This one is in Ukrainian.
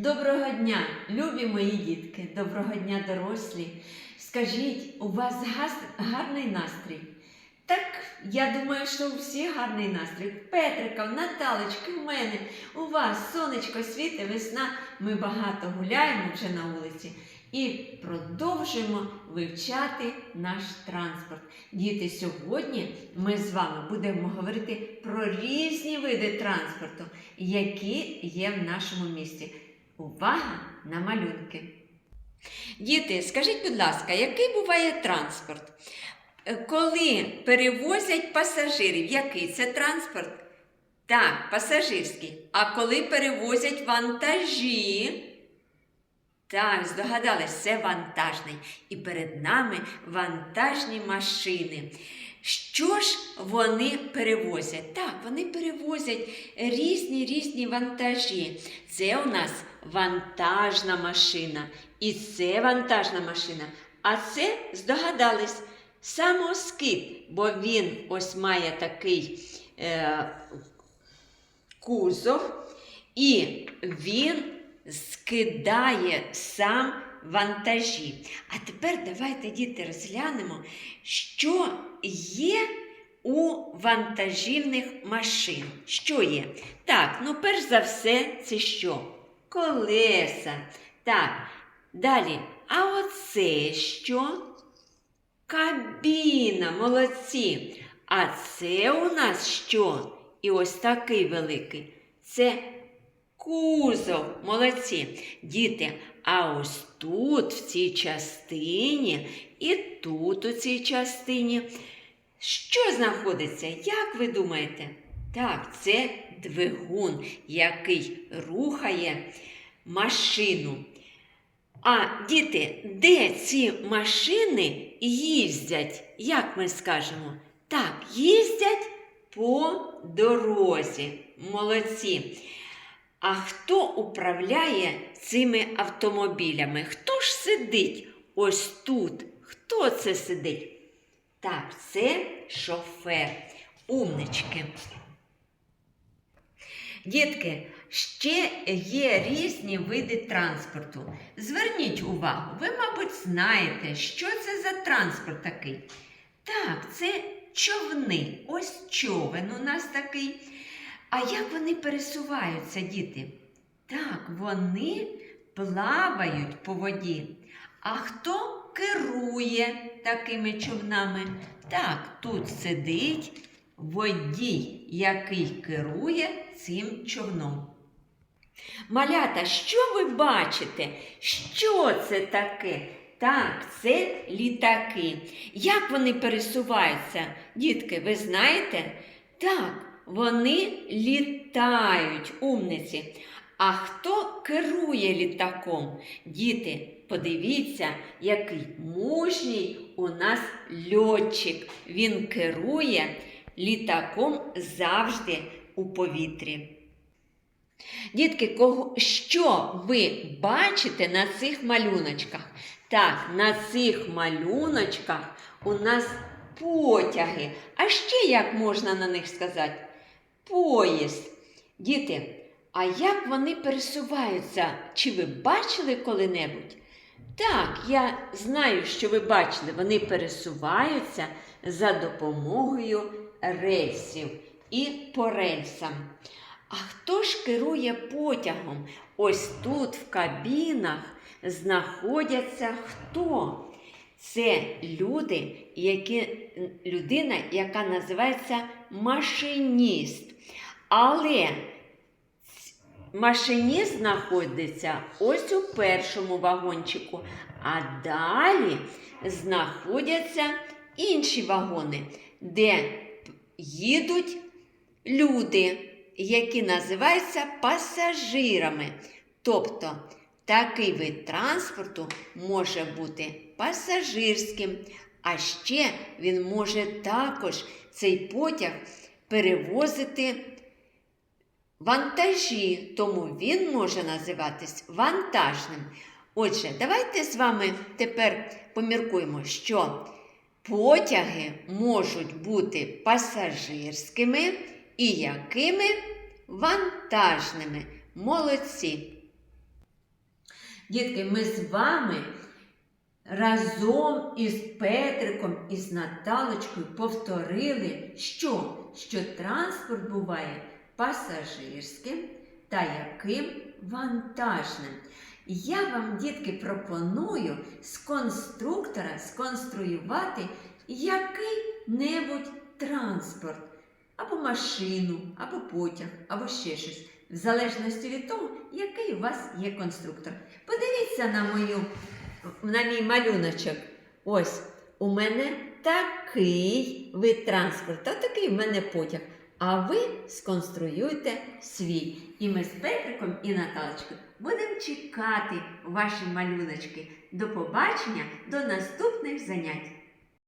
Доброго дня, любі мої дітки, доброго дня, дорослі. Скажіть, у вас гарний настрій? Так, я думаю, що у всіх гарний настрій. Петрика, Наталочки, в мене, у вас сонечко світе, весна. Ми багато гуляємо вже на вулиці і продовжуємо вивчати наш транспорт. Діти, сьогодні ми з вами будемо говорити про різні види транспорту, які є в нашому місті. Увага на малюнки. Діти, скажіть, будь ласка, який буває транспорт? Е, Коли перевозять пасажирів, який це транспорт? Так, пасажирський. А коли перевозять вантажі? Так, здогадались, це вантажний. І перед нами вантажні машини. Що ж вони перевозять? Так, вони перевозять різні різні вантажі. Це у нас вантажна машина. І це вантажна машина. А це здогадались самоскид, бо він ось має такий е, кузов, і він скидає сам вантажі. А тепер давайте, діти, розглянемо, що є у вантажівних машин. Що є? Так, ну перш за все, це що? Колеса. Так, далі. А оце що? Кабіна, молодці. А це у нас що? І ось такий великий. Це кузов, молодці. Діти, а ось тут, в цій частині, і тут, у цій частині. Що знаходиться? Як ви думаєте? Так, це двигун, який рухає машину. А діти, де ці машини їздять, як ми скажемо? Так, їздять по дорозі. Молодці. А хто управляє цими автомобілями? Хто ж сидить ось тут? Хто це сидить? Так, це шофер. Умнички. Дітки, ще є різні види транспорту. Зверніть увагу, ви, мабуть, знаєте, що це за транспорт такий. Так, це човни. Ось човен у нас такий. А як вони пересуваються, діти? Так, вони плавають по воді. А хто керує такими човнами? Так, тут сидить водій, який керує цим човном. Малята, що ви бачите? Що це таке? Так, це літаки. Як вони пересуваються? Дітки, ви знаєте? Так, вони літають, умниці. А хто керує літаком? Діти, подивіться, який мужній у нас льотчик. Він керує літаком завжди у повітрі. Дітки, кого, що ви бачите на цих малюночках? Так, на цих малюночках у нас потяги. А ще як можна на них сказати? Поїзд. Діти, а як вони пересуваються? Чи ви бачили коли-небудь? Так, я знаю, що ви бачили, вони пересуваються за допомогою рельсів і по рельсам. А хто ж керує потягом? Ось тут в кабінах знаходяться хто? Це люди, які, людина, яка називається машиніст. Але машиніст знаходиться ось у першому вагончику, а далі знаходяться інші вагони, де їдуть люди, які називаються пасажирами. Тобто такий вид транспорту може бути пасажирським, а ще він може також цей потяг перевозити вантажі, тому він може називатись вантажним. Отже, давайте з вами тепер поміркуємо, що потяги можуть бути пасажирськими і якими вантажними. Молодці. Дітки, ми з вами разом із Петриком і з Наталочкою повторили, що? Що транспорт буває пасажирським та яким вантажним. Я вам, дітки, пропоную з конструктора сконструювати який-небудь транспорт, або машину, або потяг, або ще щось, в залежності від того, який у вас є конструктор. Подивіться на мою, на мій малюночок. Ось у мене такий вид транспорту, такий в мене потяг. А ви сконструюйте свій. І ми з Петриком і Наталочкою будемо чекати ваші малюночки. До побачення, до наступних занять.